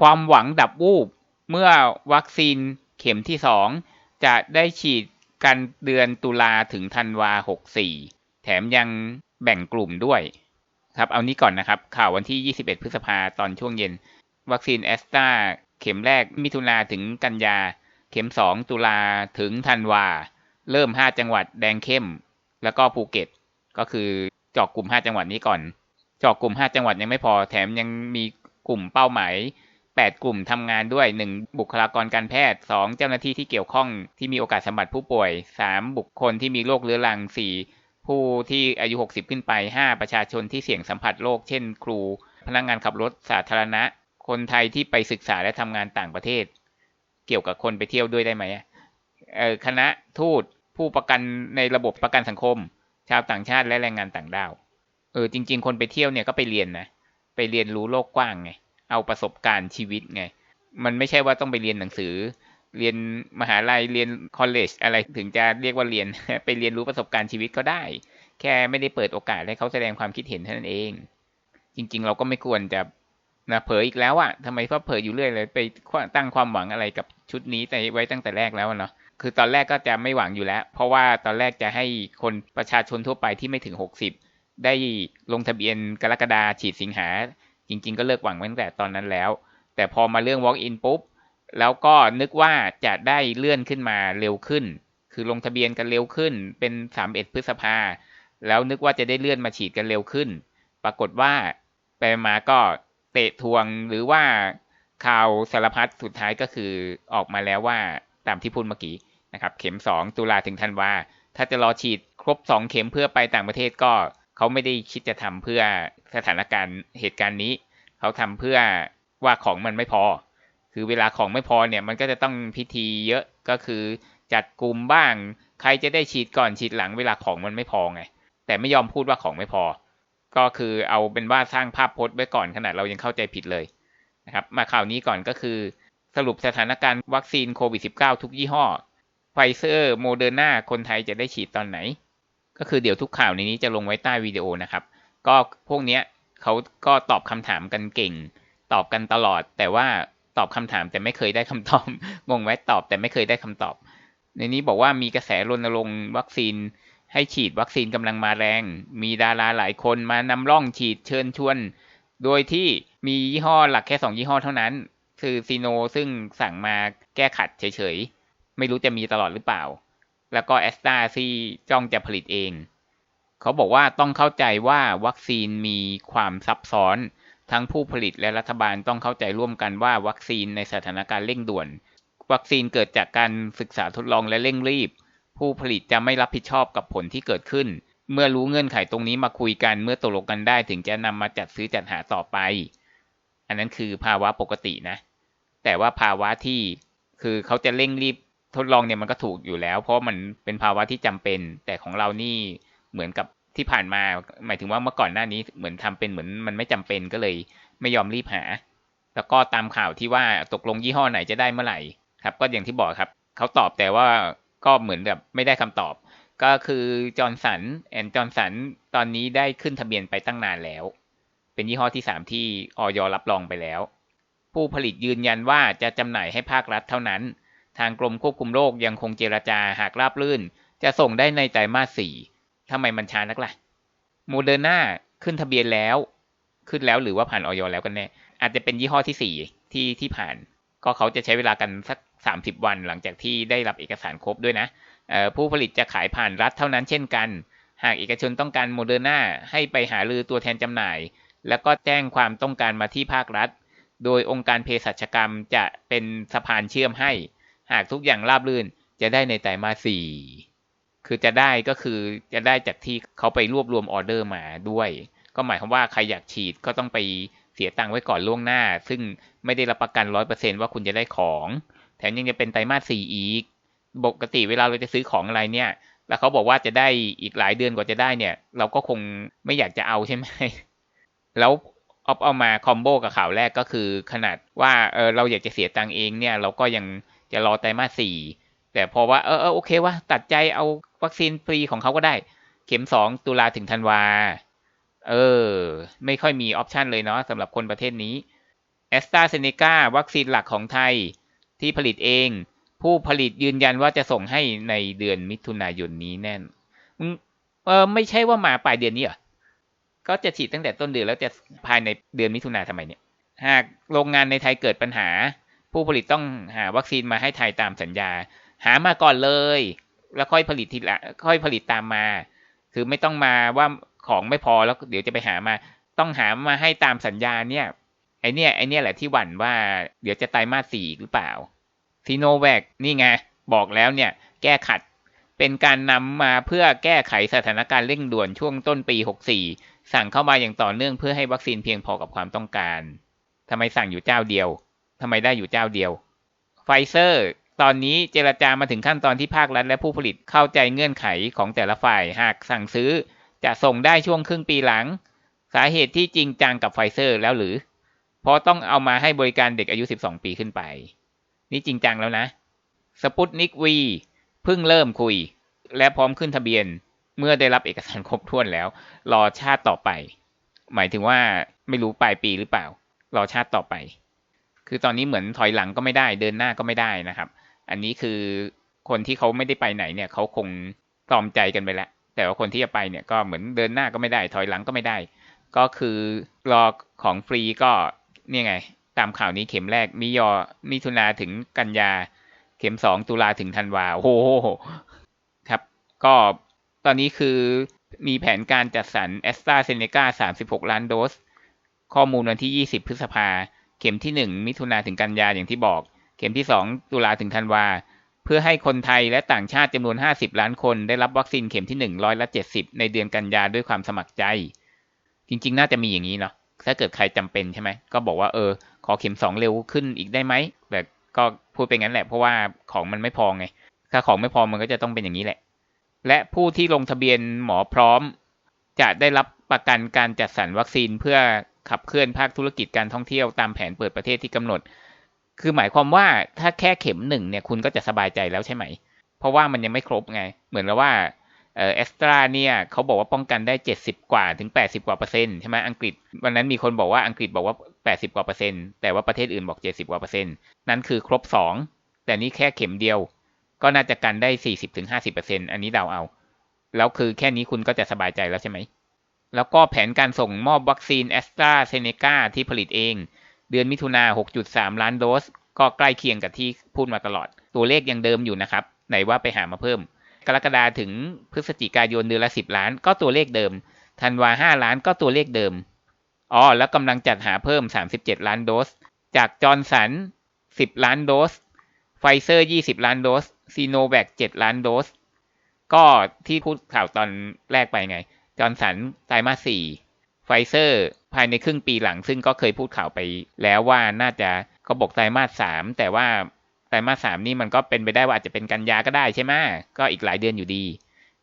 ความหวังดับวูบ เมื่อวัคซีนเข็มที่สองจะได้ฉีดกันเดือนตุลาถึงธันวาหกสี่แถมยังแบ่งกลุ่มด้วย ครับ เอานี้ก่อนนะครับ ข่าววันที่ 21 พฤษภาตอนช่วงเย็น วัคซีนแอสตราเข็มแรกมิถุนาถึงกันยา เข็ม 2 ตุลาถึงธันวา เริ่ม 5 จังหวัดแดงเข้ม แล้วก็ภูเก็ต ก็คือเจาะกลุ่ม 5 จังหวัดนี้ก่อนเจาะกลุ่ม 5 จังหวัดยังไม่พอ แถมยังมีกลุ่มเป้าหมาย 8 กลุ่มทำงานด้วย 1 บุคลากรการแพทย์ 2 เจ้าหน้าที่ที่เกี่ยวข้องที่มีโอกาสสัมผัสผู้ป่วย 3 บุคคลที่มีโรคเรื้อรัง 4 ผู้ที่อายุ 60 ขึ้นไป 5 ประชาชนที่เสี่ยงสัมผัสโรคเช่น ครู พนักงงานขับรถสาธารณะ คนไทยที่ไปศึกษาและทำงานต่างประเทศ เกี่ยวกับคนไปเที่ยวด้วยได้ไหมคณะทูตผู้ประกันในระบบประกันสังคม ชาวต่างชาติและแรงงานต่างด้าวเออจริง ๆ คนไปเที่ยวเนี่ยก็ไปเรียนนะไปเรียนรู้โลกกว้างไง เอาประสบการณ์ชีวิตไง มันไม่ใช่ว่าต้องไปเรียนหนังสือ เรียนมหาลัยเรียนคอลเลจอะไรถึงจะเรียกว่าเรียนไปเรียนรู้ประสบการณ์ชีวิตก็ได้ แค่ไม่ได้เปิดโอกาสให้เขาแสดงความคิดเห็นเท่านั้นเอง จริง ๆ เราก็ไม่ควรจะนะเผยอีกแล้วอะทำไมพ่อเผยอยู่เรื่อยเลยไปตั้งความหวังอะไรกับชุดนี้แต่ไว้ตั้งแต่แรกแล้วเนาะคือตอนแรกก็จะไม่หวังอยู่แล้ว เพราะว่าตอนแรกจะให้คนประชาชนทั่วไปที่ไม่ถึง 60 ได้ลงทะเบียนกรกฎาฉีดสิงหา จริง ๆ ก็เลิกหวังตั้งแต่ตอนนั้นแล้ว แต่พอมาเรื่อง walk in ปุ๊บ แล้วก็นึกว่าจะได้เลื่อนขึ้นมาเร็วขึ้น คือลงทะเบียนกันเร็วขึ้นเป็น31พฤษภา แล้วนึกว่าจะได้เลื่อนมาฉีดกันเร็วขึ้น ปรากฏว่าไปมาก็เตะทวงหรือว่าข่าวสารพัดสุดท้ายก็คือออกมาแล้วว่าตามที่พูดเมื่อกี้นะครับเข็ม 2 ตุลาถึงธันวาถ้าจะรอฉีดครบ 2 เข็มเพื่อไปต่างประเทศก็เขาไม่ได้คิดจะทำเพื่อ สถานการณ์เหตุการณ์นี้ เขาทำเพื่อว่าของมันไม่พอ คือเวลาของไม่พอเนี่ยมันก็จะต้องพิธีเยอะก็คือจัดกลุ่มบ้าง ใครจะได้ฉีดก่อนฉีดหลังเวลาของมันไม่พอไง แต่ไม่ยอมพูดว่าของไม่พอ ก็คือเอาเป็นว่าสร้างภาพพจน์ไว้ก่อนขนาดเรายังเข้าใจผิดเลยนะครับมาข่าวนี้ก่อนก็คือ สรุปสถานการณ์วัคซีนโควิด -19 ทุกยี่ห้อไฟเซอร์โมเดอร์นาคนไทยจะได้ฉีดตอนไหน ก็คือเดี๋ยวทุกข่าวในนี้จะลงไว้ใต้วิดีโอนะครับ ก็พวกเนี้ยเขาก็ตอบคำถามกันเก่ง ตอบกันตลอด แต่ว่าตอบคำถามแต่ไม่เคยได้คำตอบงงไว้ตอบแต่ไม่เคยได้คำตอบ ในนี้บอกว่ามีกระแสรณรงค์วัคซีน ให้ฉีดวัคซีนกำลังมาแรง มีดาราหลายคนมานำร่องฉีดเชิญชวน โดยที่มียี่ห้อหลักแค่สองยี่ห้อเท่านั้น คือซีโนซึ่งสั่งมาแก้ขัดเฉยๆ ไม่รู้จะมีตลอดหรือเปล่า แล้วก็แอสตราที่จ้องจะผลิตเอง เขาบอกว่าต้องเข้าใจว่าวัคซีนมีความซับซ้อน ทั้งผู้ผลิตและรัฐบาลต้องเข้าใจร่วมกันว่าวัคซีนในสถานการณ์เร่งด่วน วัคซีนเกิดจากการศึกษาทดลองและเร่งรีบ ผู้ผลิตจะไม่รับผิดชอบกับผลที่เกิดขึ้น เมื่อรู้เงื่อนไขตรงนี้มาคุยกัน เมื่อตกลงกันได้ถึงจะนำมาจัดซื้อจัดหาต่อไป อันนั้นคือภาวะปกตินะ แต่ว่าภาวะที่คือเขาจะเร่งรีบทดลองเนี่ยมันก็ถูกอยู่แล้ว เพราะมันเป็นภาวะที่จำเป็น แต่ของเรานี่ เหมือนกับที่ผ่านมา หมายถึงว่าเมื่อก่อนหน้านี้เหมือนทำเป็นเหมือนมันไม่จำเป็นก็เลยไม่ยอมรีบหา แล้วก็ตามข่าวที่ว่าตกลงยี่ห้อไหนจะได้เมื่อไหร่ครับ ก็อย่างที่บอกครับเขาตอบแต่ว่าก็เหมือนแบบไม่ได้คำตอบ ก็คือจอร์นสันแอนจอร์นสันตอนนี้ได้ขึ้นทะเบียนไปตั้งนานแล้ว เป็นยี่ห้อที่3ที่ออยรับรองไปแล้ว ผู้ผลิตยืนยันว่าจะจำหน่ายให้ภาครัฐเท่านั้น ทางกรมควบคุมโรคยังคงเจรจาหากราบรื่น จะส่งได้ในไตรมาสสี่ ทำไมมันช้านักละ่ะโมเดอร์นาขึ้นทะเบียนแล้ว ขึ้นแล้วหรือว่าผ่านออยแล้วกันแน่ อาจจะเป็นยี่ห้อที่4ที่ที่ผ่าน ก็เขาจะใช้เวลากันสัก 30 วันหลังจากที่ได้รับเอกสารครบด้วยนะ ผู้ผลิตจะขายผ่านรัฐเท่านั้นเช่นกัน หากเอกชนต้องการโมเดอร์นาให้ไปหาลือตัวแทนจำหน่าย แล้วก็แจ้งความต้องการมาที่ภาครัฐ โดยองค์การเภสัชกรรมจะเป็นสะพานเชื่อมให้ หากทุกอย่างราบรื่นจะได้ในไตรมาสสี่ คือจะได้ก็คือจะได้จากที่เขาไปรวบรวมออเดอร์มาด้วย ก็หมายความว่าใครอยากฉีดก็ต้องไปเสียตังค์ไว้ก่อนล่วงหน้า ซึ่งไม่ได้รับประกันร้อยเปอร์เซ็นว่าคุณจะได้ของ แถมยังจะเป็นไตรมาสสี่อีก ปกติเวลาเราจะซื้อของอะไรเนี่ย แล้วเขาบอกว่าจะได้อีกหลายเดือนกว่าจะได้เนี่ย เราก็คงไม่อยากจะเอาใช่ไหม แล้วออฟเอามาคอมโบกับข่าวแรกก็คือขนาดว่าเออเราอยากจะเสียตังค์เองเนี่ย เราก็ยังจะรอไตรมาสสี่ แต่พอว่าเออเออโอเคว่าตัดใจเอาวัคซีนฟรีของเขาก็ได้ เข็มสองตุลาถึงธันวา เออ ไม่ค่อยมีออปชันเลยเนาะสำหรับคนประเทศนี้แอสตราเซเนกาวัคซีนหลักของไทยที่ผลิตเอง ผู้ผลิตยืนยันว่าจะส่งให้ในเดือนมิถุนายนนี้แน่นเออไม่ใช่ว่ามาปลายเดือนนี้เหรอก็จะฉีดตั้งแต่ต้นเดือนแล้วจะภายในเดือนมิถุนาทำไมเนี่ย หากโรงงานในไทยเกิดปัญหา ผู้ผลิตต้องหาวัคซีนมาให้ไทยตามสัญญา หามาก่อนเลย แล้วค่อยผลิตทีละค่อยผลิตตามมา คือไม่ต้องมาว่าของไม่พอแล้วเดี๋ยวจะไปหามา ต้องหามาให้ตามสัญญาเนี่ยไอเนี่ยไอเนี่ยแหละที่หวั่นว่าเดี๋ยวจะไตรมาสสี่หรือเปล่าซีโนแวคนี่ไงบอกแล้วเนี่ยแก้ขัดเป็นการนำมาเพื่อแก้ไขสถานการณ์เร่งด่วนช่วงต้นปี 64 สั่งเข้ามาอย่างต่อเนื่องเพื่อให้วัคซีนเพียงพอกับความต้องการทำไมสั่งอยู่เจ้าเดียวทำไมได้อยู่เจ้าเดียวไฟเซอร์ ตอนนี้เจรจามาถึงขั้นตอนที่ภาครัฐและผู้ผลิตเข้าใจเงื่อนไขของแต่ละฝ่ายหากสั่งซื้อ จะส่งได้ช่วงครึ่งปีหลัง สาเหตุที่จริงจังกับไฟเซอร์แล้วหรือ เพราะต้องเอามาให้บริการเด็กอายุ 12 ปีขึ้นไป นี่จริงจังแล้วนะสปุตนิกวีเพิ่งเริ่มคุย และพร้อมขึ้นทะเบียนเมื่อได้รับเอกสารครบถ้วนแล้ว รอชาติต่อไป หมายถึงว่าไม่รู้ปลายปีหรือเปล่า รอชาติต่อไป คือตอนนี้เหมือนถอยหลังก็ไม่ได้ เดินหน้าก็ไม่ได้นะครับ อันนี้คือคนที่เขาไม่ได้ไปไหนเนี่ยเขาคงตอมใจกันไปแล้ว แต่ว่าคนที่จะไปเนี่ยก็เหมือนเดินหน้าก็ไม่ได้ ถอยหลังก็ไม่ได้ ก็คือรอของฟรีก็นี่ไง ตามข่าวนี้เข็มแรกมิยอมิถุนาถึงกันยา เข็มสองตุลาถึงธันวาโอ้โหครับ ก็ตอนนี้คือมีแผนการจัดสรรแอสตราเซเนกา36ล้านโดส ข้อมูลวันที่20พฤษภา เข็มที่1มิถุนาถึงกันยาอย่างที่บอก เข็มที่ 2 ตุลาถึงธันวา เพื่อให้คนไทยและต่างชาติจำนวน 50 ล้านคนได้รับวัคซีนเข็มที่ 1 ร้อยละ 70 ในเดือนกันยาด้วยความสมัครใจ จริง ๆ น่าจะมีอย่างนี้เนาะถ้าเกิดใครจำเป็นใช่ไหมก็บอกว่าเออ ขอเข็มสองเร็วขึ้นอีกได้ไหมแต่ก็พูดไปงั้นแหละเพราะว่าของมันไม่พอไงถ้าของไม่พอมันก็จะต้องเป็นอย่างนี้แหละ และผู้ที่ลงทะเบียนหมอพร้อม จะได้รับประกันการจัดสรรวัคซีนเพื่อขับเคลื่อนภาคธุรกิจการท่องเที่ยวตามแผนเปิดประเทศที่กำหนด คือหมายความว่าถ้าแค่เข็มหนึ่งเนี่ยคุณก็จะสบายใจแล้วใช่ไหม เพราะว่ามันยังไม่ครบไง เหมือนกับว่าเอสตราเนี่ยเขาบอกว่าป้องกันได้70กว่าถึง80กว่าเปอร์เซ็นต์ใช่ไหมอังกฤษ วันนั้นมีคนบอกว่าอังกฤษบอกว่า80กว่าเปอร์เซ็นต์แต่ว่าประเทศอื่นบอก70กว่าเปอร์เซ็นต์นั่นคือครบ2แต่นี่แค่เข็มเดียว ก็น่าจะกันได้40ถึง50เปอร์เซ็นต์อันนี้เดาเอาแล้วคือแค่นี้คุณก็จะสบายใจแล้วใช่ไหมแล้วก็แผนการส่งมอบวัคซีนแอสตราเซเนกาที่ผลิตเอง เดือนมิถุนา6.3 ล้านโดส ก็ใกล้เคียงกับที่พูดมาตลอด ตัวเลขยังเดิมอยู่นะครับ ไหนว่าไปหามาเพิ่ม กรกฎาถึงพฤศจิกายนเดือนละสิบล้าน ก็ตัวเลขเดิม ธันวาห้าล้านก็ตัวเลขเดิม อ๋อ แล้วกำลังจัดหาเพิ่มสามสิบเจ็ดล้านโดส จากจอร์นสันสิบล้านโดส ไฟเซอร์ยี่สิบล้านโดส ซีโนแวคเจ็ดล้านโดส ก็ที่พูดข่าวตอนแรกไปไง จอร์นสันไตรมาสสี่ไฟ เซอร์ภายในครึ่งปีหลัง ซึ่งก็เคยพูดข่าวไปแล้วว่าน่าจะเขาบอกไตรมาสสามแต่ว่าไตรมาสสามนี่มันก็เป็นไปได้ว่าอาจจะเป็นกันยาก็ได้ใช่ไหมก็อีกหลายเดือนอยู่ดี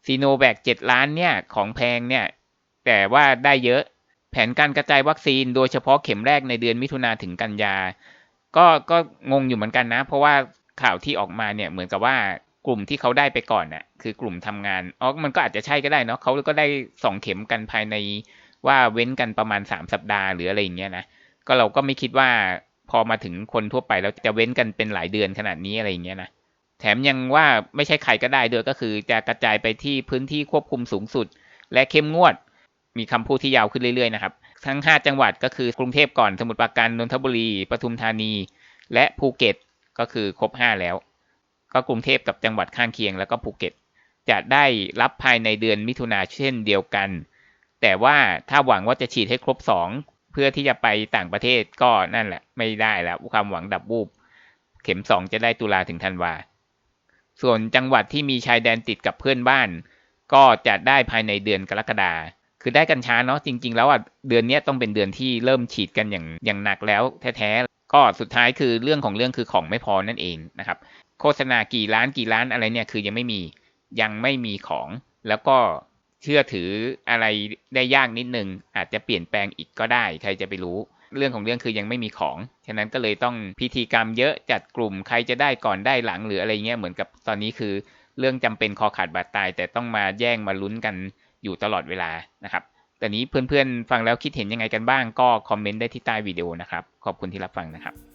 ซีโนแวคเจ็ดล้านเนี่ยของแพงเนี่ยแต่ว่าได้เยอะแผนการกระจายวัคซีนโดยเฉพาะเข็มแรกในเดือนมิถุนาถึงกันยา ก็ก็งงอยู่เหมือนกันนะ เพราะว่าข่าวที่ออกมาเนี่ยเหมือนกับว่ากลุ่มที่เขาได้ไปก่อนน่ะคือกลุ่มทำงานอ๋อมันก็อาจจะใช่ก็ได้เนาะเขาก็ได้สองเข็มกันภายใน ว่าเว้นกันประมาณสามสัปดาห์หรืออะไรอย่างเงี้ยนะก็เราก็ไม่คิดว่าพอมาถึงคนทั่วไปแล้วจะเว้นกันเป็นหลายเดือนขนาดนี้อะไรอย่างเงี้ยนะแถมยังว่าไม่ใช่ใครก็ได้ด้วยก็คือจะกระจายไปที่พื้นที่ควบคุมสูงสุด และเข้มงวด มีคำพูดที่ยาวขึ้นเรื่อยๆนะครับ ทั้ง 5 จังหวัดก็คือกรุงเทพก่อนสมุทรปราการนนทบุรีปทุมธานี และภูเก็ตก็คือครบ 5 แล้ว ก็กรุงเทพกับจังหวัดข้างเคียงแล้วก็ภูเก็ต จะได้รับภายในเดือนมิถุนาเช่นเดียวกัน แต่ว่าถ้าหวังว่าจะฉีดให้ครบสองเพื่อที่จะไปต่างประเทศก็นั่นแหละ ไม่ได้แล้วความหวังดับบูบเข็มสองจะได้ตุลาถึงธันวา ส่วนจังหวัดที่มีชายแดนติดกับเพื่อนบ้าน ก็จะได้ภายในเดือนกรกฎาคือได้กันช้าเนาะจริง ๆ แล้วอะเดือนนี้ต้องเป็นเดือนที่เริ่มฉีดกันอย่างอย่างหนักแล้วแท้ๆก็สุดท้ายคือเรื่องของเรื่องคือของไม่พอนั่นเองนะครับ โฆษณากี่ล้านกี่ล้านอะไรเนี่ยคือยังไม่มียังไม่มีของแล้วก็ เชื่อถืออะไรได้ยากนิดนึง อาจจะเปลี่ยนแปลงอีกก็ได้ ใครจะไปรู้ เรื่องของเรื่องคือยังไม่มีของ ฉะนั้นก็เลยต้องพิธีกรรมเยอะจัดกลุ่มใครจะได้ก่อนได้หลังหรืออะไรเงี้ยเหมือนกับตอนนี้คือ เรื่องจำเป็นคอขาดบาดตาย แต่ต้องมาแย่งมาลุ้นกันอยู่ตลอดเวลานะครับแต่นี้เพื่อนๆฟังแล้วคิดเห็นยังไงกันบ้างก็คอมเมนต์ได้ที่ใต้วิดีโอนะครับ ขอบคุณที่รับฟังนะครับ